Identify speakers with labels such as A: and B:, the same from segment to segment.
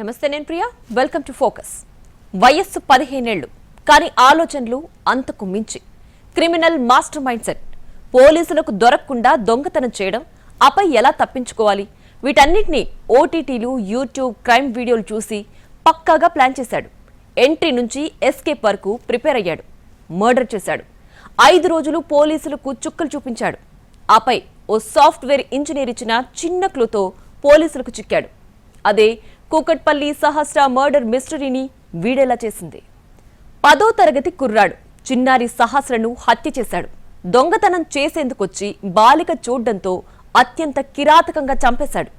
A: నమస్తే నేను Priya. Welcome to focus వయస్సు పదిహేనేళ్ళు కానీ ఆలోచనలు అంతకు మించి. క్రిమినల్ మాస్టర్ మైండ్ సెట్ పోలీసులకు దొరకకుండా దొంగతనం చేయడం ఆపై ఎలా తప్పించుకోవాలి? వీటన్నిటిని ఓటీటీలు యూట్యూబ్ క్రైమ్ వీడియోలు చూసి పక్కాగా ప్లాన్ చేశాడు. ఎంట్రీ నుంచి ఎస్కేప్ వరకు ప్రిపేర్ అయ్యాడు. మర్డర్ చేశాడు. ఐదు రోజులు పోలీసులకు చుక్కలు చూపించాడు. ఆపై ఓ సాఫ్ట్వేర్ ఇంజనీర్ ఇచ్చిన చిన్న క్లూతో పోలీసులకు చిక్కాడు. అదే కూకట్పల్లి సహస్ర మర్డర్ మిస్టరీని వీడేలా చేసింది. పదో తరగతి కుర్రాడు చిన్నారి సహస్రను హత్య చేశాడు. దొంగతనం చేసేందుకొచ్చి బాలిక చూడ్డంతో అత్యంత కిరాతకంగా చంపేశాడు.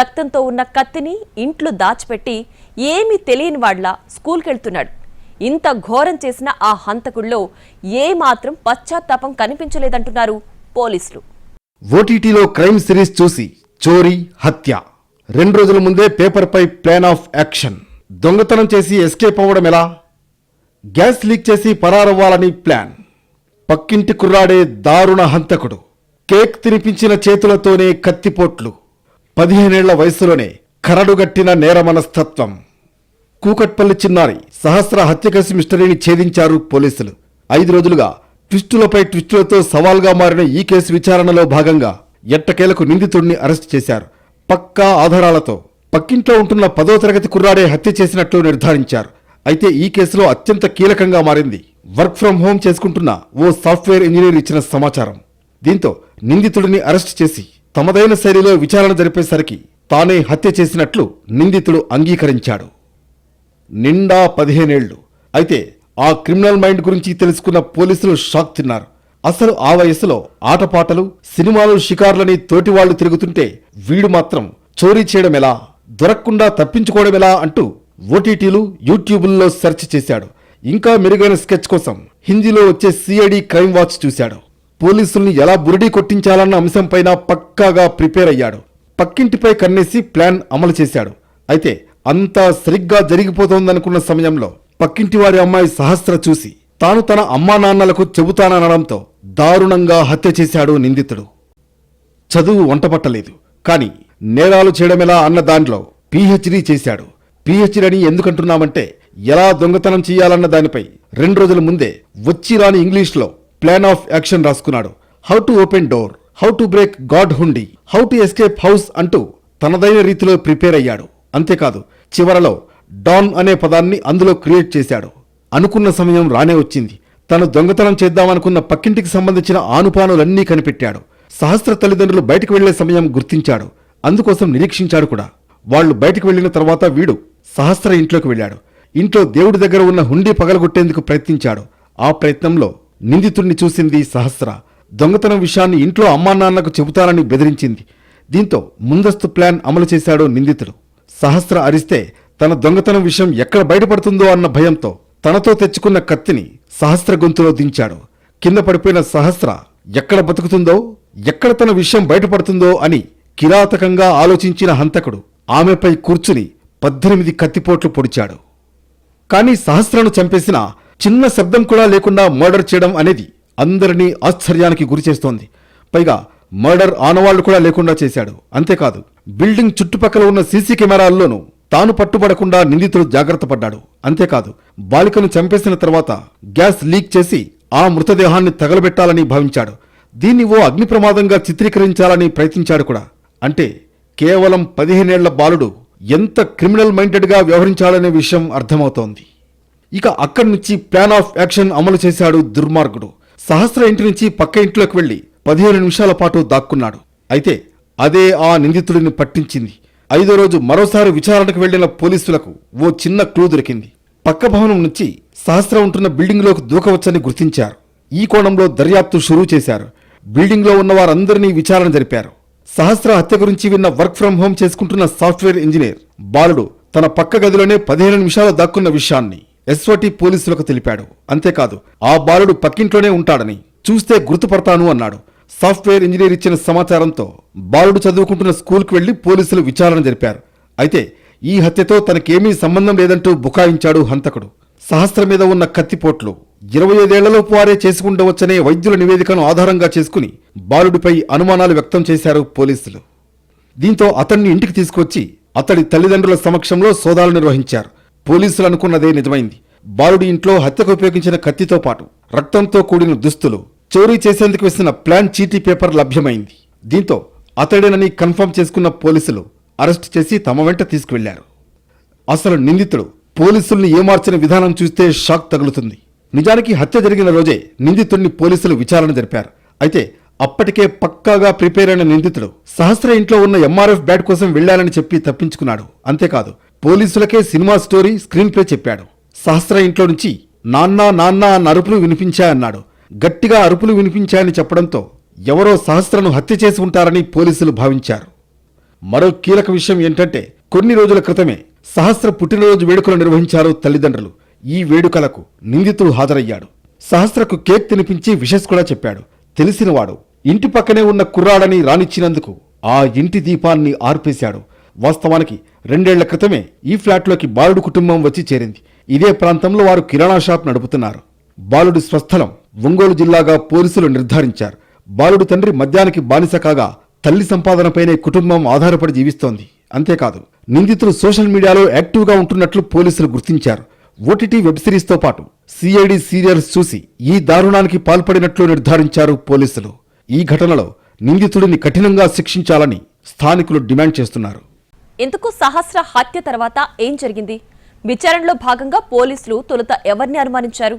A: రక్తంతో ఉన్న కత్తిని ఇంట్లో దాచిపెట్టి ఏమీ తెలియని వాడ్లా స్కూల్కెళ్తున్నాడు. ఇంత ఘోరం చేసిన ఆ హంతకుల్లో ఏమాత్రం పశ్చాత్తాపం కనిపించలేదంటున్నారు పోలీసులు.
B: ఓటీటీలో క్రైమ్ సిరీస్ చూసి చోరీ హత్య. రెండు రోజుల ముందే పేపర్పై ప్లాన్ ఆఫ్ యాక్షన్. దొంగతనం చేసి ఎస్కేప్ అవ్వడం ఎలా? గ్యాస్ లీక్ చేసి పరారవ్వాలని ప్లాన్. పక్కింటి కుర్రాడే దారుణ హంతకుడు. కేక్ తినిపించిన చేతులతోనే కత్తిపోట్లు. పదిహేనేళ్ళ వయసులోనే కరడుగట్టిన నేర మనస్తత్వం కూకట్పల్లి చిన్నారి సహస్ర హత్య కేసు మిస్టరీని ఛేదించారు పోలీసులు. ఐదు రోజులుగా ట్విస్టులపై ట్విస్టులతో సవాల్గా మారిన ఈ కేసు విచారణలో భాగంగా ఎట్టకేలకు నిందితుడిని అరెస్ట్ చేశారు. పక్కా ఆధారాలతో పక్కింట్లో ఉంటున్న పదో తరగతి కుర్రాడే హత్య చేసినట్లు నిర్ధారించారు. అయితే ఈ కేసులో అత్యంత కీలకంగా మారింది. వర్క్ ఫ్రం హోం చేసుకుంటున్న ఓ సాఫ్ట్వేర్ ఇంజనీర్ ఇచ్చిన సమాచారం. దీంతో నిందితుడిని అరెస్ట్ చేసి తమదైన శైలిలో విచారణ జరిపేసరికి తానే హత్య చేసినట్లు నిందితుడు అంగీకరించాడు. నిండా పదిహేనేళ్ళు. అయితే ఆ క్రిమినల్ మైండ్ గురించి తెలుసుకున్న పోలీసులు షాక్ తిన్నారు. అసలు ఆ వయసులో ఆటపాటలు సినిమాలు షికార్లని తోటివాళ్ళు తిరుగుతుంటే వీడు మాత్రం చోరీ చేయడం ఎలా దొరకకుండా తప్పించుకోవడం ఎలా అంటూ ఓటీటీలు యూట్యూబుల్లో సెర్చ్ చేశాడు. ఇంకా మెరుగైన స్కెచ్ కోసం హిందీలో వచ్చే సిఐడి క్రైమ్ వాచ్ చూశాడు. పోలీసుల్ని ఎలా బురిడీ కొట్టించాలన్న అంశంపైన పక్కాగా ప్రిపేర్ అయ్యాడు. పక్కింటిపై కన్నేసి ప్లాన్ అమలు చేశాడు. అయితే అంతా సరిగ్గా జరిగిపోతోందనుకున్న సమయంలో పక్కింటి వారి అమ్మాయి సహస్ర చూసి తాను తన అమ్మానాన్నలకు చెబుతాననడంతో దారుణంగా హత్య చేశాడు నిందితుడు. చదువు వంటపట్టలేదు. కానీ నేరాలు చేయడమెలా అన్న దానిలో పీహెచ్డీ చేశాడు. పీహెచ్డీ అని ఎందుకంటున్నామంటే ఎలా దొంగతనం చేయాలన్న దానిపై రెండు రోజుల ముందే వచ్చి రాని ఇంగ్లీష్లో ప్లాన్ ఆఫ్ యాక్షన్ రాసుకున్నాడు. How to open door how to break god hundi how to escape house అంటూ తనదైన రీతిలో ప్రిపేర్ అయ్యాడు. అంతేకాదు చివరలో డాన్ అనే పదాన్ని అందులో క్రియేట్ చేశాడు. అనుకున్న సమయం రానే వచ్చింది. తను దొంగతనం చేద్దామనుకున్న పక్కింటికి సంబంధించిన ఆనుపానులన్నీ కనిపెట్టాడు. సహస్ర తల్లిదండ్రులు బయటకు వెళ్ళే సమయం గుర్తించాడు. అందుకోసం నిరీక్షించాడు కూడా. వాళ్ళు బయటకు వెళ్ళిన తర్వాత వీడు సహస్ర ఇంట్లోకి వెళ్ళాడు. ఇంట్లో దేవుడి దగ్గర ఉన్న హుండీ పగలగొట్టేందుకు ప్రయత్నించాడు. ఆ ప్రయత్నంలో నిందితుడిని చూసింది సహస్ర. దొంగతనం విషయాన్ని ఇంట్లో అమ్మానాన్నకు చెబుతానని బెదిరించింది. దీంతో ముందస్తు ప్లాన్ అమలు చేశాడు నిందితుడు. సహస్ర అరిస్తే తన దొంగతనం విషయం ఎక్కడ బయటపడుతుందో అన్న భయంతో తనతో తెచ్చుకున్న కత్తిని సహస్ర గొంతులో దించాడు. కింద పడిపోయిన సహస్ర ఎక్కడ బతుకుతుందో ఎక్కడ తన విషయం బయటపడుతుందో అని కిరాతకంగా ఆలోచించిన హంతకుడు ఆమెపై కూర్చుని పద్దెనిమిది కత్తిపోట్లు పొడిచాడు. కానీ సహస్రను చంపేసిన చిన్న శబ్దం కూడా లేకుండా మర్డర్ చేయడం అనేది అందరినీ ఆశ్చర్యానికి గురిచేస్తోంది. పైగా మర్డర్ ఆనవాళ్ళు కూడా లేకుండా చేశాడు. అంతేకాదు బిల్డింగ్ చుట్టుపక్కల ఉన్న సీసీ కెమెరాల్లోనూ తాను పట్టుబడకుండా నిందితుడు జాగ్రత్త పడ్డాడు. అంతేకాదు బాలికను చంపేసిన తర్వాత గ్యాస్ లీక్ చేసి ఆ మృతదేహాన్ని తగలబెట్టాలని భావించాడు. దీన్ని ఓ అగ్ని ప్రమాదంగా చిత్రీకరించాలని ప్రయత్నించాడు కూడా. అంటే కేవలం పదిహేనేళ్ళ బాలుడు ఎంత క్రిమినల్ మైండెడ్గా వ్యవహరించాడనే విషయం అర్థమవుతోంది. ఇక అక్కడి నుంచి ప్లాన్ ఆఫ్ యాక్షన్ అమలు చేశాడు దుర్మార్గుడు. సహస్ర ఇంటి నుంచి పక్క ఇంట్లోకి వెళ్ళి పదిహేను నిమిషాల పాటు దాక్కున్నాడు. అయితే అదే ఆ నిందితుడిని పట్టించింది. ఐదో రోజు మరోసారి విచారణకు వెళ్ళిన పోలీసులకు ఓ చిన్న క్లూ దొరికింది. పక్క భవనం నుంచి సహస్ర ఉంటున్న బిల్డింగ్లోకి దూకవచ్చని గుర్తించారు. ఈ కోణంలో దర్యాప్తు షురూ చేశారు. బిల్డింగ్లో ఉన్న వారందరినీ విచారణ జరిపారు. సహస్ర హత్య గురించి విన్న వర్క్ ఫ్రం హోం చేసుకుంటున్న సాఫ్ట్వేర్ ఇంజనీర్ బాలుడు తన పక్క గదిలోనే పదిహేను నిమిషాలు దాక్కున్న విషయాన్ని ఎస్ఓటి పోలీసులకు తెలిపాడు. అంతేకాదు ఆ బాలుడు పక్కింట్లోనే ఉంటాడని చూస్తే గుర్తుపడతాను అన్నాడు. సాఫ్ట్వేర్ ఇంజనీర్ ఇచ్చిన సమాచారంతో బాలుడు చదువుకుంటున్న స్కూల్కి వెళ్ళి పోలీసులు విచారణ జరిపారు. అయితే ఈ హత్యతో తనకేమీ సంబంధం లేదంటూ బుకాయించాడు హంతకుడు. సహస్ర మీద ఉన్న కత్తిపోట్లు ఇరవై ఐదేళ్ళలోపు వారే చేసుకుండవచ్చనే వైద్యుల నివేదికను ఆధారంగా చేసుకుని బాలుడిపై అనుమానాలు వ్యక్తం చేశారు పోలీసులు. దీంతో అతన్ని ఇంటికి తీసుకొచ్చి అతడి తల్లిదండ్రుల సమక్షంలో సోదాలు నిర్వహించారు. పోలీసులు అనుకున్నదే నిజమైంది. బాలుడి ఇంట్లో హత్యకు ఉపయోగించిన కత్తితో పాటు రక్తంతో కూడిన దుస్తులు చోరీ చేసేందుకు వేసిన ప్లాన్ చీటీ పేపర్ లభ్యమైంది. దీంతో అతడేనని కన్ఫర్మ్ చేసుకున్న పోలీసులు అరెస్ట్ చేసి తమ వెంట తీసుకువెళ్ళారు. అసలు నిందితుడు పోలీసుల్ని ఏమార్చిన విధానం చూస్తే షాక్ తగులుతుంది. నిజానికి హత్య జరిగిన రోజే నిందితుడిని పోలీసులు విచారణ జరిపారు. అయితే అప్పటికే పక్కాగా ప్రిపేర్ అయిన నిందితుడు సహస్ర ఇంట్లో ఉన్న ఎంఆర్ఎఫ్ బ్యాట్ కోసం వెళ్ళాలని చెప్పి తప్పించుకున్నాడు. అంతేకాదు పోలీసులకే సినిమా స్టోరీ స్క్రీన్ ప్లే చెప్పాడు. సహస్ర ఇంట్లో నుంచి నాన్న నాన్న అన్న అరుపులు వినిపించాయన్నాడు. గట్టిగా అరుపులు వినిపించాయని చెప్పడంతో ఎవరో సహస్రను హత్య చేసి ఉంటారని పోలీసులు భావించారు. మరో కీలక విషయం ఏంటంటే కొన్ని రోజుల క్రితమే సహస్ర పుట్టినరోజు వేడుకలు నిర్వహించారు తల్లిదండ్రులు. ఈ వేడుకలకు నిందితుడు హాజరయ్యాడు. సహస్రకు కేక్ తినిపించి విషస్ కూడా చెప్పాడు. తెలిసినవాడు ఇంటి పక్కనే ఉన్న కుర్రాడని రానిచ్చినందుకు ఆ ఇంటి దీపాన్ని ఆర్పేశాడు. వాస్తవానికి రెండేళ్ళ క్రితమే ఈ ఫ్లాట్లోకి బాలుడు కుటుంబం వచ్చి చేరింది. ఇదే ప్రాంతంలో వారు కిరాణా షాప్ నడుపుతున్నారు. బాలుడి స్వస్థలం ఒంగోలు జిల్లాగా పోలీసులు నిర్ధారించారు. బాలుడు తండ్రి మద్యానికి బానిస కాగా తల్లి సంపాదనపైనే కుటుంబం ఆధారపడి జీవిస్తోంది. అంతేకాదు నిందితులు సోషల్ మీడియాలో యాక్టివ్గా ఉంటున్నట్లు పోలీసులు గుర్తించారు. ఓటీటీ వెబ్ సిరీస్తో పాటు సిఐడి సీరియల్స్ చూసి ఈ దారుణానికి పాల్పడినట్లు నిర్ధారించారు పోలీసులు. ఈ ఘటనలో నిందితుడిని కఠినంగా శిక్షించాలని స్థానికులు డిమాండ్ చేస్తున్నారు.
A: ఇందుకు సహస్ర హత్య తర్వాత ఏం జరిగింది? విచారణలో భాగంగా పోలీసులు తొలుత ఎవరిని అనుమానించారు?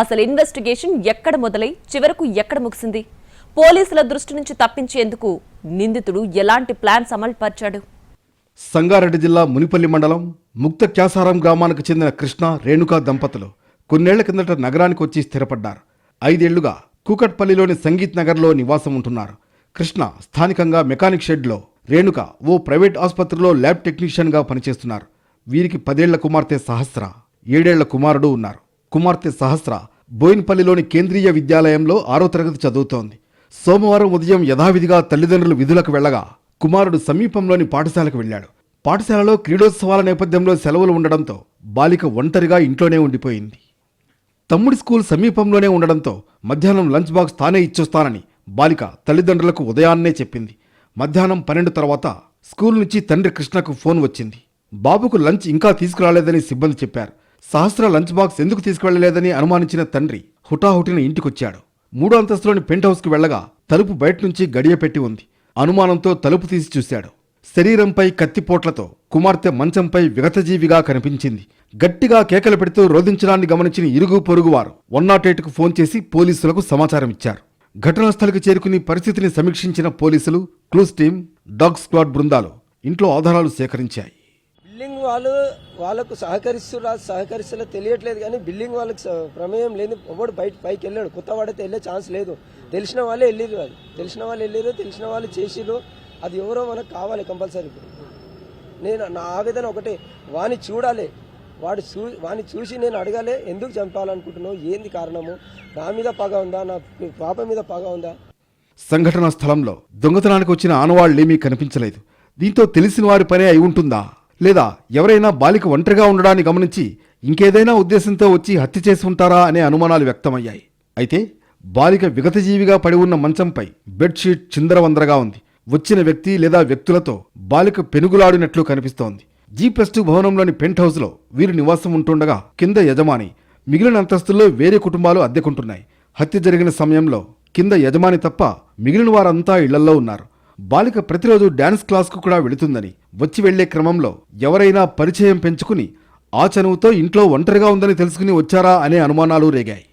A: అసలు ఇన్వెస్టిగేషన్ ఎక్కడ మొదలై చివరకు ఎక్కడ ముగిసింది? పోలీసుల దృష్టి నుంచి తప్పించేందుకు నిందితుడు ఎలాంటి ప్లాన్స్ అమలుపరిచాడు?
B: సంగారెడ్డి జిల్లా మునిపల్లి మండలం ముక్త క్యాసారం గ్రామానికి చెందిన కృష్ణ రేణుకా దంపతులు కొన్నేళ్ళ కిందట నగరానికి వచ్చి స్థిరపడ్డారు. ఐదేళ్ళుగా కూకట్పల్లిలోని సంగీత్ నగర్లో నివాసం ఉంటున్నారు. కృష్ణ స్థానికంగా మెకానిక్ షెడ్లో రేణుక ఓ ప్రైవేట్ ఆసుపత్రిలో ల్యాబ్ టెక్నీషియన్గా పనిచేస్తున్నారు. వీరికి పదేళ్ళ కుమార్తె సహస్ర ఏడేళ్ళ కుమారుడు ఉన్నారు. కుమార్తె సహస్ర బోయిన్పల్లిలోని కేంద్రీయ విద్యాలయంలో ఆరో తరగతి చదువుతోంది. సోమవారం ఉదయం యథావిధిగా తల్లిదండ్రులు విధులకు వెళ్ళగా కుమారుడు సమీపంలోని పాఠశాలకు వెళ్ళాడు. పాఠశాలలో క్రీడోత్సవాల నేపథ్యంలో సెలవులు ఉండడంతో బాలిక ఒంటరిగా ఇంట్లోనే ఉండిపోయింది. తమ్ముడి స్కూల్ సమీపంలోనే ఉండడంతో మధ్యాహ్నం లంచ్ బాక్స్ తానే ఇచ్చొస్తానని బాలిక తల్లిదండ్రులకు ఉదయాన్నే చెప్పింది. మధ్యాహ్నం పన్నెండు తర్వాత స్కూల్ నుంచి తండ్రి కృష్ణకు ఫోన్ వచ్చింది. బాబుకు లంచ్ ఇంకా తీసుకురాలేదని సిబ్బంది చెప్పారు. సహస్ర లంచ్ బాక్స్ ఎందుకు తీసుకువెళ్ళలేదని అనుమానించిన తండ్రి హుటాహుటిన ఇంటికొచ్చాడు. మూడో అంతస్తులోని పెంట్ హౌస్కు వెళ్ళగా తలుపు బయట నుంచి గడియ పెట్టి ఉంది. అనుమానంతో తలుపు తీసి చూశాడు. శరీరంపై కత్తిపోట్లతో కుమార్తె మంచంపై విగతజీవిగా కనిపించింది. గట్టిగా కేకలు పెడుతూ రోధించడాన్ని గమనించిన ఇరుగు పొరుగువారు వన్ నాట్ ఎయిట్కు ఫోన్ చేసి పోలీసులకు సమాచారం ఇచ్చారు. ఘటనా స్థలికి చేరుకుని పరిస్థితిని సమీక్షించిన పోలీసులు క్లూస్ టీం డాగ్ స్క్వాడ్ బృందాలు ఇంట్లో ఆధారాలు సేకరించాయి.
C: బిల్లింగ్ వాళ్ళు వాళ్ళకు సహకరిస్తురా సహకరిస్తున్నా తెలియట్లేదు కానీ బిల్లింగ్ వాళ్ళకి ప్రమేయం లేదు ఎవడు బయట పైకి వెళ్ళాడు. కొత్త వాడైతే వెళ్ళే ఛాన్స్ లేదు. తెలిసిన వాళ్ళే వెళ్ళిరు అది తెలిసిన వాళ్ళు వెళ్ళిరు తెలిసిన వాళ్ళు చేసిరు అది ఎవరో మనకు కావాలి కంపల్సరీ ఇప్పుడు. నేను నా ఆవేదన ఒకటే వాని చూడాలి. వాడు చూ వాని చూసి నేను అడగాలి ఎందుకు చంపాలనుకుంటున్నావు? ఏంది కారణము? నా మీద పగ ఉందా? నా పాప మీద పగ ఉందా?
B: సంఘటన స్థలంలో దొంగతనానికి వచ్చిన ఆనవాళ్ళేమీ కనిపించలేదు. దీంతో తెలిసిన వారి పనే అయి ఉంటుందా? లేదా ఎవరైనా బాలిక ఒంటరిగా ఉండడాన్ని గమనించి ఇంకేదైనా ఉద్దేశంతో వచ్చి హత్య చేసి ఉంటారా అనే అనుమానాలు వ్యక్తమయ్యాయి. అయితే బాలిక విగతజీవిగా పడి ఉన్న మంచంపై బెడ్షీట్ చిందరవందరగా ఉంది. వచ్చిన వ్యక్తి లేదా వ్యక్తులతో బాలిక పెనుగులాడినట్లు కనిపిస్తోంది. జీ ప్లస్ టూ భవనంలోని పెంట్ హౌస్లో వీరు నివాసం ఉంటుండగా కింద యజమాని మిగిలిన అంతస్తుల్లో వేరే కుటుంబాలు అద్దెకుంటున్నాయి. హత్య జరిగిన సమయంలో కింద యజమాని తప్ప మిగిలిన వారంతా ఇళ్ళల్లో ఉన్నారు. బాలిక ప్రతిరోజు డాన్స్ క్లాస్కు కూడా వెళుతుందని వచ్చి వెళ్ళే క్రమంలో ఎవరైనా పరిచయం పెంచుకుని ఆ చనువుతో ఇంట్లో ఒంటరిగా ఉందని తెలుసుకుని వచ్చారా అనే అనుమానాలు రేగాయి.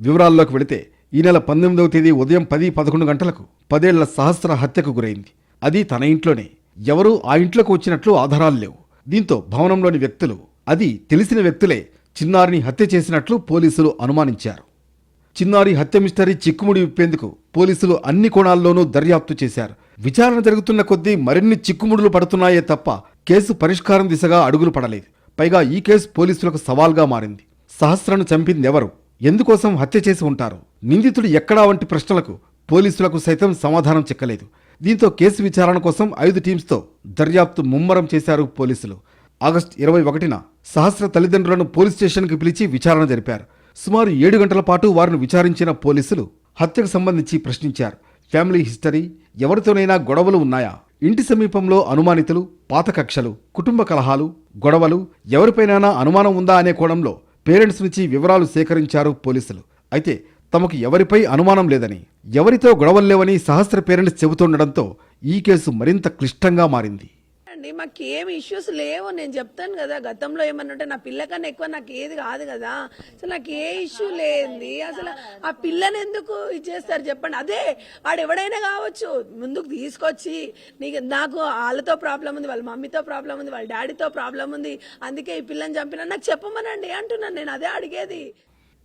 B: వివరాల్లోకి వెళితే ఈ నెల పంతొమ్మిదవ తేదీ ఉదయం పది పదకొండు గంటలకు పదేళ్ళ సహస్ర హత్యకు గురైంది. అది తన ఇంట్లోనే ఎవరూ ఆ ఇంట్లోకి వచ్చినట్లు ఆధారాలు లేవు. దీంతో భవనంలోని వ్యక్తులు అది తెలిసిన వ్యక్తులే చిన్నారిని హత్య చేసినట్లు పోలీసులు అనుమానించారు. చిన్నారి హత్య మిస్టరీ చిక్కుముడి విప్పేందుకు పోలీసులు అన్ని కోణాల్లోనూ దర్యాప్తు చేశారు. విచారణ జరుగుతున్న కొద్దీ మరిన్ని చిక్కుముడులు పడుతున్నాయే తప్ప కేసు పరిష్కారం దిశగా అడుగులు పడలేదు. పైగా ఈ కేసు పోలీసులకు సవాల్గా మారింది. సహస్రను చంపిందెవరు? ఎందుకోసం హత్య చేసి ఉంటారు? నిందితుడు ఎక్కడా వంటి ప్రశ్నలకు పోలీసులకు సైతం సమాధానం చిక్కలేదు. దీంతో కేసు విచారణ కోసం ఐదు టీమ్స్తో దర్యాప్తు ముమ్మరం చేశారు పోలీసులు. ఆగస్టు ఇరవై ఒకటిన సహస్ర తల్లిదండ్రులను పోలీస్ స్టేషన్కి పిలిచి విచారణ జరిపారు. సుమారు ఏడు గంటల పాటు వారిని విచారించిన పోలీసులు హత్యకు సంబంధించి ప్రశ్నించారు. ఫ్యామిలీ హిస్టరీ ఎవరితోనైనా గొడవలు ఉన్నాయా? ఇంటి సమీపంలో అనుమానితులు పాత కక్షలు కుటుంబ కలహాలు గొడవలు ఎవరిపైనైనా అనుమానం ఉందా అనే కోణంలో పేరెంట్స్ నుంచి వివరాలు సేకరించారు పోలీసులు. అయితే తమకు ఎవరిపై అనుమానం లేదని ఎవరితో గొడవలు లేవని సహస్ర పేరెంట్స్ చెబుతుండడంతో ఈ కేసు మరింత క్లిష్టంగా మారింది.
D: అండి మాకు ఏం ఇష్యూస్ లేవు. నేను చెప్తాను కదా గతంలో ఏమన్నా ఉంటే నా పిల్లకన్నా ఎక్కువ నాకు ఏది కాదు కదా. అసలు నాకు ఏ ఇష్యూ లేనిది. అసలు ఆ పిల్లని ఎందుకు ఇచ్చేస్తారు చెప్పండి. అదే వాడు ఎవడైనా కావచ్చు ముందుకు తీసుకొచ్చి నీకు నాకు వాళ్ళతో ప్రాబ్లం ఉంది వాళ్ళ మమ్మీతో ప్రాబ్లం ఉంది వాళ్ళ డాడీతో ప్రాబ్లం ఉంది అందుకే ఈ పిల్లని చంపిన. నాకు చెప్పమనండి అంటున్నాను నేను అదే అడిగేది.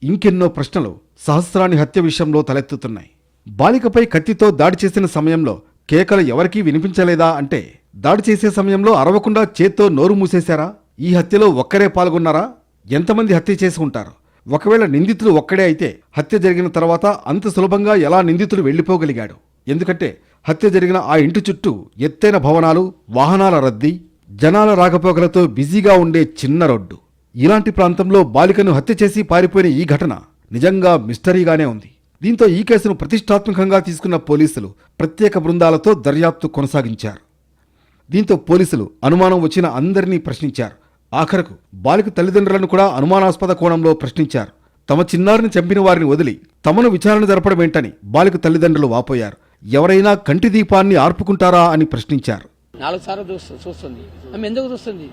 B: ఇంకెన్నో ప్రశ్నలు సహస్రాని హత్య విషయంలో తలెత్తుతున్నాయి. బాలికపై కత్తితో దాడి చేసిన సమయంలో కేకలు ఎవరికీ వినిపించలేదా అంటే దాడి చేసే సమయంలో అరవకుండా చేత్తో నోరు మూసేశారా? ఈ హత్యలో ఒక్కరే పాల్గొన్నారా? ఎంతమంది హత్య చేసి ఉంటారు? ఒకవేళ నిందితుడు ఒక్కడే అయితే హత్య జరిగిన తర్వాత అంత సులభంగా ఎలా నిందితుడు వెళ్ళిపోగలిగాడు? ఎందుకంటే హత్య జరిగిన ఆ ఇంటి చుట్టూ ఎత్తైన భవనాలు వాహనాల రద్దీ జనాల రాకపోకలతో బిజీగా ఉండే చిన్న రోడ్డు. ఇలాంటి ప్రాంతంలో బాలికను హత్య చేసి పారిపోయిన ఈ ఘటన నిజంగా మిస్టరీగానే ఉంది. దీంతో ఈ కేసును ప్రతిష్టాత్మకంగా తీసుకున్న పోలీసులు ప్రత్యేక బృందాలతో దర్యాప్తు కొనసాగించారు. దీంతో పోలీసులు అనుమానం వచ్చిన అందరినీ ప్రశ్నించారు. ఆఖరకు బాలిక తల్లిదండ్రులను కూడా అనుమానాస్పద కోణంలో ప్రశ్నించారు. తమ చిన్నారిని చంపిన వారిని వదిలి తమను విచారణ జరపడమేంటని బాలిక తల్లిదండ్రులు వాపోయారు. ఎవరైనా కంటి దీపాన్ని ఆర్పుకుంటారా అని ప్రశ్నించారు.
E: నాలుగు సార్లు చూస్తు చూస్తుంది. ఆమె ఎందుకు చూస్తుంది?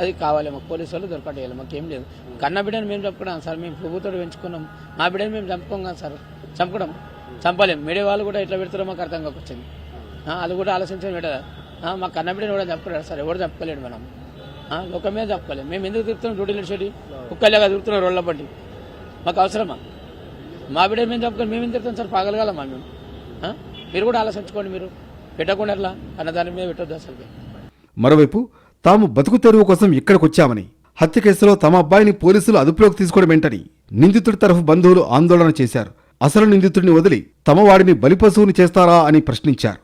E: అది కావాలి మాకు పోలీసు వాళ్ళు దొరకటేయాలి మాకు ఏం లేదు. కన్న బిడ్డను మేము చంపుకున్నాం సార్ మేము ప్రభుత్వం పెంచుకున్నాం. మా బిడ్డను మేము చంపుకోం కదా సార్ చంపడం చంపలేం. మీడియా వాళ్ళు కూడా ఎట్లా పెడతారో మాకు అర్థం కాకొచ్చింది వాళ్ళు కూడా ఆలోచించడం పెట్టదా మా కన్నబిడ్డని కూడా చంపుకోలేడు సార్ ఎవరు చెప్పలేడు మనం. ఒక మీద చంపుకోలేము మేము ఎందుకు తిరుగుతున్నాం? డ్యూటీ చెడి కుక్కలేగా తిరుగుతున్నాం రోడ్ల బట్టి మాకు అవసరమా? మా బిడ్డ మేము చంపుకొని మేము ఎందుకు తిరుగుతాం? సార్ పాగలగాలమా మేము? మీరు కూడా ఆలోచించుకోండి మీరు. పెట్టకుండా ఎట్లా అన్నదాని మీద పెట్టొద్దు అసలు
B: మరోవైపు తాము బతుకు తెరువు కోసం ఇక్కడికొచ్చామని హత్య కేసులో తమ అబ్బాయిని పోలీసులు అదుపులోకి తీసుకోవడం ఏంటని నిందితుడి తరఫు బంధువులు ఆందోళన చేశారు. అసలు నిందితుడిని వదిలి తమ వాడిని బలిపశువుని చేస్తారా అని ప్రశ్నించారు.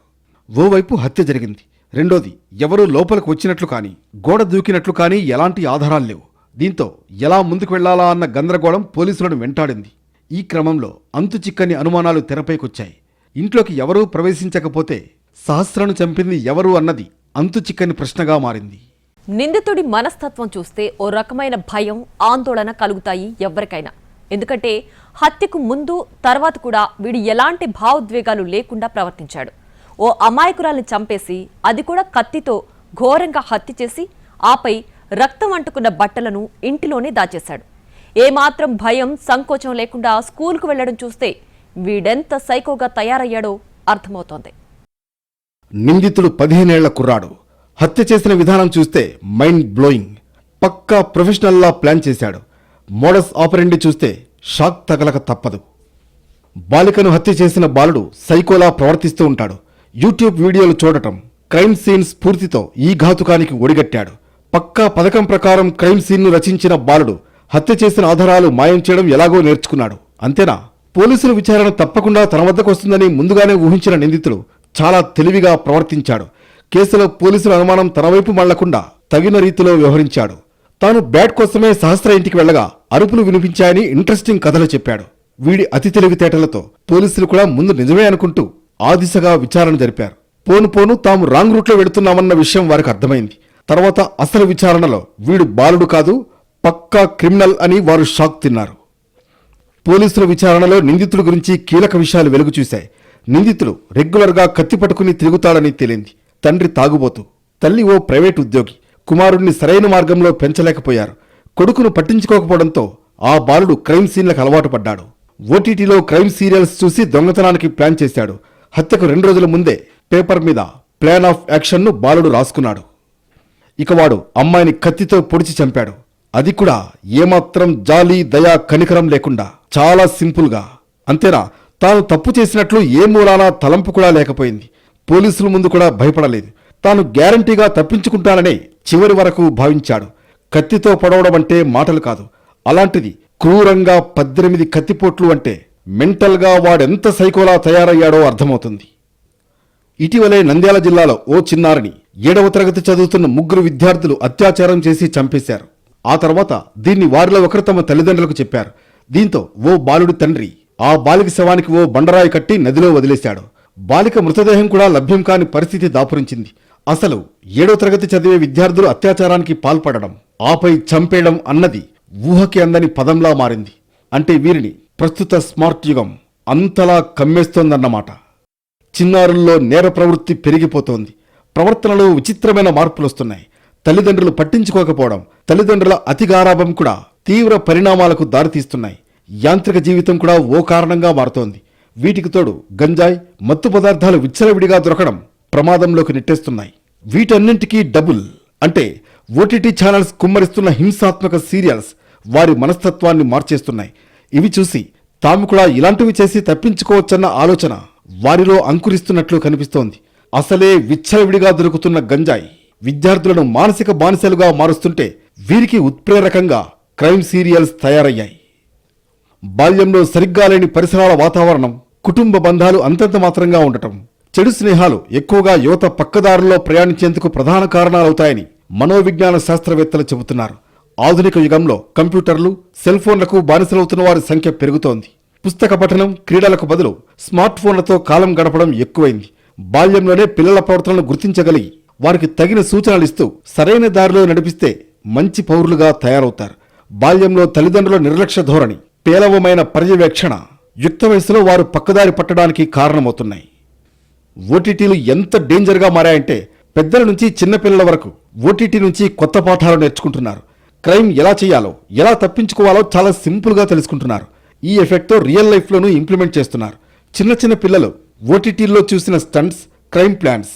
B: ఓవైపు హత్య జరిగింది. రెండోది ఎవరూ లోపలికి వచ్చినట్లు కానీ గోడ దూకినట్లు కానీ ఎలాంటి ఆధారాలు లేవు. దీంతో ఎలా ముందుకు వెళ్ళాలా అన్న గందరగోళం పోలీసులను వెంటాడింది. ఈ క్రమంలో అంతు చిక్కని అనుమానాలు తెరపైకొచ్చాయి. ఇంట్లోకి ఎవరూ ప్రవేశించకపోతే సహస్రను చంపింది ఎవరు అన్నది అంతు చిక్కని ప్రశ్నగా మారింది.
A: నిందితుడి మనస్తత్వం చూస్తే ఓ రకమైన భయం ఆందోళన కలుగుతాయి ఎవరికైనా ఎందుకంటే హత్యకు ముందు తర్వాత కూడా వీడు ఎలాంటి భావోద్వేగాలు లేకుండా ప్రవర్తించాడు. ఓ అమాయకురాల్ని చంపేసి అది కూడా కత్తితో ఘోరంగా హత్య చేసి ఆపై రక్తం అంటుకున్న బట్టలను ఇంటిలోనే దాచేశాడు. ఏమాత్రం భయం సంకోచం లేకుండా స్కూల్కు వెళ్ళడం చూస్తే వీడెంత సైకోగా తయారయ్యాడో అర్థమవుతోంది.
B: నిందితుడు పదిహేనేళ్ళ కుర్రాడు. హత్య చేసిన విధానం చూస్తే మైండ్ బ్లోయింగ్. పక్కా ప్రొఫెషనల్లా ప్లాన్ చేశాడు. మోడస్ ఆపరెండి చూస్తే షాక్ తగలక తప్పదు. బాలికను హత్య చేసిన బాలుడు సైకోలా ప్రవర్తిస్తూ ఉంటాడు. యూట్యూబ్ వీడియోలు చూడటం క్రైమ్ సీన్ స్ఫూర్తితో ఈ ఘాతుకానికి ఒడిగట్టాడు. పక్కా పథకం ప్రకారం క్రైమ్ సీన్ను రచించిన బాలుడు హత్య చేసిన ఆధారాలు మాయం చేయడం ఎలాగో నేర్చుకున్నాడు. అంతేనా? పోలీసుల విచారణ తప్పకుండా తన వద్దకు వస్తుందని ముందుగానే ఊహించిన నిందితుడు చాలా తెలివిగా ప్రవర్తించాడు. కేసులో పోలీసుల అనుమానం తన వైపు మళ్ళకుండా తగిన రీతిలో వ్యవహరించాడు. తాను బ్యాట్ కోసమే సహస్ర ఇంటికి వెళ్ళగా అరుపులు వినిపించాయని ఇంట్రెస్టింగ్ కథలు చెప్పాడు. వీడి అతి తెలివితేటలతో పోలీసులు కూడా ముందు నిజమే అనుకుంటూ ఆ దిశగా విచారణ జరిపారు. పోను పోను తాము రాంగ్ రూట్లో వెడుతున్నామన్న విషయం వారికి అర్థమైంది. తర్వాత అసలు విచారణలో వీడు బాలుడు కాదు పక్కా క్రిమినల్ అని వారు షాక్ తిన్నారు. పోలీసుల విచారణలో నిందితుడి గురించి కీలక విషయాలు వెలుగు చూశాయి. నిందితుడు రెగ్యులర్గా కత్తి పట్టుకుని తిరుగుతాడని తేలింది. తండ్రి తాగుబోతు. తల్లి ఓ ప్రైవేట్ ఉద్యోగి. కుమారుడిని సరైన మార్గంలో పెంచలేకపోయారు. కొడుకును పట్టించుకోకపోవడంతో ఆ బాలుడు క్రైమ్ సీన్లకు అలవాటు పడ్డాడు. ఓటీటీలో క్రైమ్ సీరియల్స్ చూసి దొంగతనానికి ప్లాన్ చేశాడు. హత్యకు రెండు రోజుల ముందే పేపర్ మీద ప్లాన్ ఆఫ్ యాక్షన్ను బాలుడు రాసుకున్నాడు. ఇక వాడు అమ్మాయిని కత్తితో పొడిచి చంపాడు. అది కూడా ఏమాత్రం జాలి దయా కనికరం లేకుండా చాలా సింపుల్గా. అంతేనా? తాను తప్పు చేసినట్లు ఏ మూలానా తలంపు కూడా లేకపోయింది. పోలీసుల ముందు కూడా భయపడలేదు. తాను గ్యారంటీగా తప్పించుకుంటాననే చివరి వరకు భావించాడు. కత్తితో పొడవడం అంటే మాటలు కాదు. అలాంటిది క్రూరంగా పద్దెనిమిది కత్తిపోట్లు అంటే మెంటల్గా వాడెంత సైకోలా తయారయ్యాడో అర్థమవుతుంది. ఇటీవలే నంద్యాల జిల్లాలో ఓ చిన్నారిని ఏడవ తరగతి చదువుతున్న ముగ్గురు విద్యార్థులు అత్యాచారం చేసి చంపేశారు. ఆ తర్వాత దీన్ని వారిలో ఒకరు తమ తల్లిదండ్రులకు చెప్పారు. దీంతో ఓ బాలుడి తండ్రి ఆ బాలిక శవానికి ఓ బండరాయి కట్టి నదిలో వదిలేశాడు. బాలిక మృతదేహం కూడా లభ్యం కాని పరిస్థితి దాపురించింది. అసలు ఏడో తరగతి చదివే విద్యార్థులు అత్యాచారానికి పాల్పడడం ఆపై చంపేయడం అన్నది ఊహకి అందని పదంలా మారింది. అంటే వీరిని ప్రస్తుత స్మార్ట్ యుగం అంతలా కమ్మేస్తోందన్నమాట. చిన్నారుల్లో నేర ప్రవృత్తి పెరిగిపోతోంది. ప్రవర్తనలో విచిత్రమైన మార్పులు వస్తున్నాయి తల్లిదండ్రులు పట్టించుకోకపోవడం తల్లిదండ్రుల అతిగారాభం కూడా తీవ్ర పరిణామాలకు దారితీస్తున్నాయి. యాంత్రిక జీవితం కూడా ఓ కారణంగా మారుతోంది. వీటికి తోడు గంజాయి మత్తు పదార్థాలు విచ్చలవిడిగా దొరకడం ప్రమాదంలోకి నెట్టేస్తున్నాయి. వీటన్నింటికీ డబుల్ అంటే ఓటీటీ ఛానల్స్ కుమ్మరిస్తున్న హింసాత్మక సీరియల్స్ వారి మనస్తత్వాన్ని మార్చేస్తున్నాయి. ఇవి చూసి తాము కూడా ఇలాంటివి చేసి తప్పించుకోవచ్చన్న ఆలోచన వారిలో అంకురిస్తున్నట్లు కనిపిస్తోంది. అసలే విచ్చలవిడిగా దొరుకుతున్న గంజాయి విద్యార్థులను మానసిక బానిసలుగా మారుస్తుంటే వీరికి ఉత్ప్రేరకంగా క్రైమ్ సీరియల్స్ తయారయ్యాయి. బాల్యంలో సరిగ్గా లేని పరిసరాల వాతావరణం కుటుంబ బంధాలు అంతంత మాత్రంగా ఉండటం చెడు స్నేహాలు ఎక్కువగా యువత పక్కదారుల్లో ప్రయాణించేందుకు ప్రధాన కారణాలవుతాయని మనోవిజ్ఞాన శాస్త్రవేత్తలు చెబుతున్నారు. ఆధునిక యుగంలో కంప్యూటర్లు సెల్ ఫోన్లకు బానిసలవుతున్న వారి సంఖ్య పెరుగుతోంది. పుస్తక పఠనం క్రీడలకు బదులు స్మార్ట్ ఫోన్లతో కాలం గడపడం ఎక్కువైంది. బాల్యంలోనే పిల్లల ప్రవర్తనను గుర్తించగలిగి వారికి తగిన సూచనలు ఇస్తూ సరైన దారిలో నడిపిస్తే మంచి పౌరులుగా తయారవుతారు. బాల్యంలో తల్లిదండ్రుల నిర్లక్ష్య ధోరణి పేలవమైన పర్యవేక్షణ యుక్త వయసులో వారు పక్కదారి పట్టడానికి కారణమవుతున్నాయి. ఓటీటీలు ఎంత డేంజర్గా మారాయంటే పెద్దల నుంచి చిన్నపిల్లల వరకు ఓటీటీ నుంచి కొత్త పాఠాలు నేర్చుకుంటున్నారు. క్రైమ్ ఎలా చేయాలో ఎలా తప్పించుకోవాలో చాలా సింపుల్గా తెలుసుకుంటున్నారు. ఈ ఎఫెక్ట్తో రియల్ లైఫ్లోనూ ఇంప్లిమెంట్ చేస్తున్నారు. చిన్న చిన్న పిల్లలు ఓటీటీల్లో చూసిన స్టంట్స్ క్రైమ్ ప్లాన్స్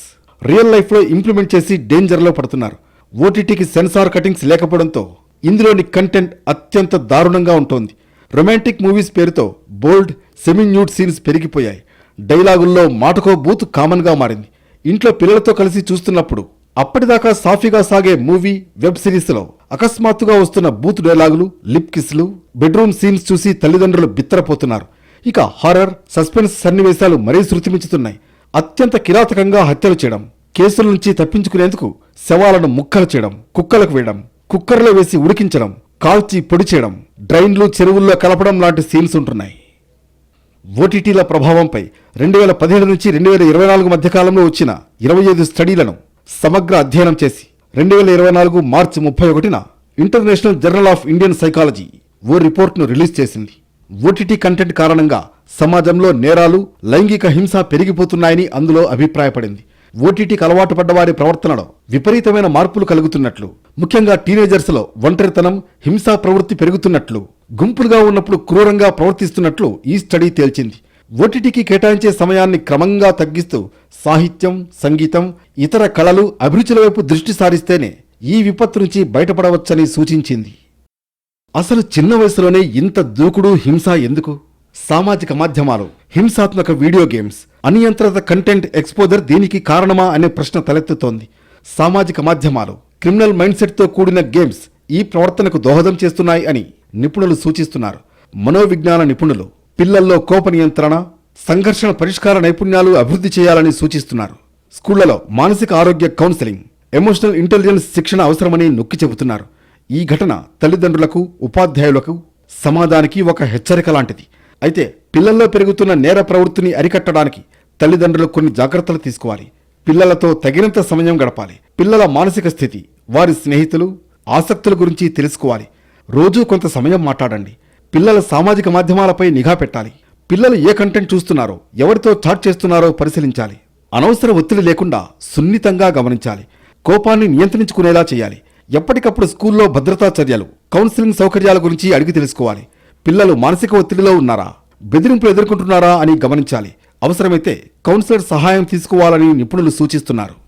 B: రియల్ లైఫ్లో ఇంప్లిమెంట్ చేసి డేంజర్లో పడుతున్నారు. ఓటీటీకి సెన్సార్ కటింగ్స్ లేకపోవడంతో ఇందులోని కంటెంట్ అత్యంత దారుణంగా ఉంటుంది. రొమాంటిక్ మూవీస్ పేరుతో బోల్డ్ సెమీ న్యూడ్ సీన్స్ పెరిగిపోయాయి. డైలాగుల్లో మాటకో బూత్ కామన్గా మారింది. ఇంట్లో పిల్లలతో కలిసి చూస్తున్నప్పుడు అప్పటిదాకా సాఫీగా సాగే మూవీ వెబ్ సిరీస్లో అకస్మాత్తుగా వస్తున్న బూత్ డైలాగులు లిప్ కిస్లు బెడ్రూమ్ సీన్స్ చూసి తల్లిదండ్రులు బిత్తరపోతున్నారు. ఇక హారర్ సస్పెన్స్ సన్నివేశాలు మరీ శృతిమించుతున్నాయి. అత్యంత కిరాతకంగా హత్యలు చేయడం కేసుల నుంచి తప్పించుకునేందుకు శవాలను ముక్కలు చేయడం కుక్కలకు వేయడం కుక్కర్లో వేసి ఉడికించడం కాల్చి పొడి చేయడం డ్రైన్లు చెరువుల్లో కలపడం లాంటి సీన్స్ ఉంటున్నాయి. ఓటీటీల ప్రభావంపై రెండు వేల పదిహేడు నుంచి రెండు వేల ఇరవై నాలుగు మధ్య కాలంలో వచ్చిన ఇరవై ఐదు స్టడీలను సమగ్ర అధ్యయనం చేసి రెండు వేల ఇరవై నాలుగు మార్చి ముప్పై ఒకటిన International Journal of Indian Psychology ఓ రిపోర్ట్ను రిలీజ్ చేసింది. ఓటీటీ కంటెంట్ కారణంగా సమాజంలో నేరాలు లైంగిక హింస పెరిగిపోతున్నాయని అందులో అభిప్రాయపడింది. ఓటీటీకి అలవాటు పడ్డవారి ప్రవర్తనలో విపరీతమైన మార్పులు కలుగుతున్నట్లు ముఖ్యంగా టీనేజర్స్లో ఒంటరితనం హింసా ప్రవృత్తి పెరుగుతున్నట్లు గుంపులుగా ఉన్నప్పుడు క్రూరంగా ప్రవర్తిస్తున్నట్లు ఈ స్టడీ తేల్చింది. ఓటీటీకి కేటాయించే సమయాన్ని క్రమంగా తగ్గిస్తూ సాహిత్యం సంగీతం ఇతర కళలు అభిరుచుల వైపు దృష్టి సారిస్తేనే ఈ విపత్తు నుంచి బయటపడవచ్చని సూచించింది. అసలు చిన్న వయసులోనే ఇంత దూకుడు హింస ఎందుకు? సామాజిక మాధ్యమాలు హింసాత్మక వీడియో గేమ్స్ అనియంత్రిత కంటెంట్ ఎక్స్పోజర్ దీనికి కారణమా అనే ప్రశ్న తలెత్తుతోంది. సామాజిక మాధ్యమాలు క్రిమినల్ మైండ్ సెట్తో కూడిన గేమ్స్ ఈ ప్రవర్తనకు దోహదం చేస్తున్నాయి అని నిపుణులు సూచిస్తున్నారు. మనోవిజ్ఞాన నిపుణులు పిల్లల్లో కోప నియంత్రణ సంఘర్షణ పరిష్కార నైపుణ్యాలు అభివృద్ధి చేయాలని సూచిస్తున్నారు. స్కూళ్ళలో మానసిక ఆరోగ్య కౌన్సిలింగ్ ఎమోషనల్ ఇంటెలిజెన్స్ శిక్షణ అవసరమని నొక్కి చెబుతున్నారు. ఈ ఘటన తల్లిదండ్రులకు ఉపాధ్యాయులకు సమాజానికి ఒక హెచ్చరిక లాంటిది. అయితే పిల్లల్లో పెరుగుతున్న నేర ప్రవృత్తిని అరికట్టడానికి తల్లిదండ్రులు కొన్ని జాగ్రత్తలు తీసుకోవాలి. పిల్లలతో తగినంత సమయం గడపాలి. పిల్లల మానసిక స్థితి వారి స్నేహితులు ఆసక్తుల గురించి తెలుసుకోవాలి. రోజూ కొంత సమయం మాట్లాడండి. పిల్లల సామాజిక మాధ్యమాలపై నిఘా పెట్టాలి. పిల్లలు ఏ కంటెంట్ చూస్తున్నారో ఎవరితో చాట్ చేస్తున్నారో పరిశీలించాలి. అనవసర ఒత్తిడి లేకుండా సున్నితంగా గమనించాలి. కోపాన్ని నియంత్రించుకునేలా చేయాలి. ఎప్పటికప్పుడు స్కూల్లో భద్రతా చర్యలు కౌన్సిలింగ్ సౌకర్యాల గురించి అడిగి తెలుసుకోవాలి. పిల్లలు మానసిక ఒత్తిడిలో ఉన్నారా? బెదిరింపులు ఎదుర్కొంటున్నారా అని గమనించాలి. అవసరమైతే కౌన్సిలర్ సహాయం తీసుకోవాలని నిపుణులు సూచిస్తున్నారు.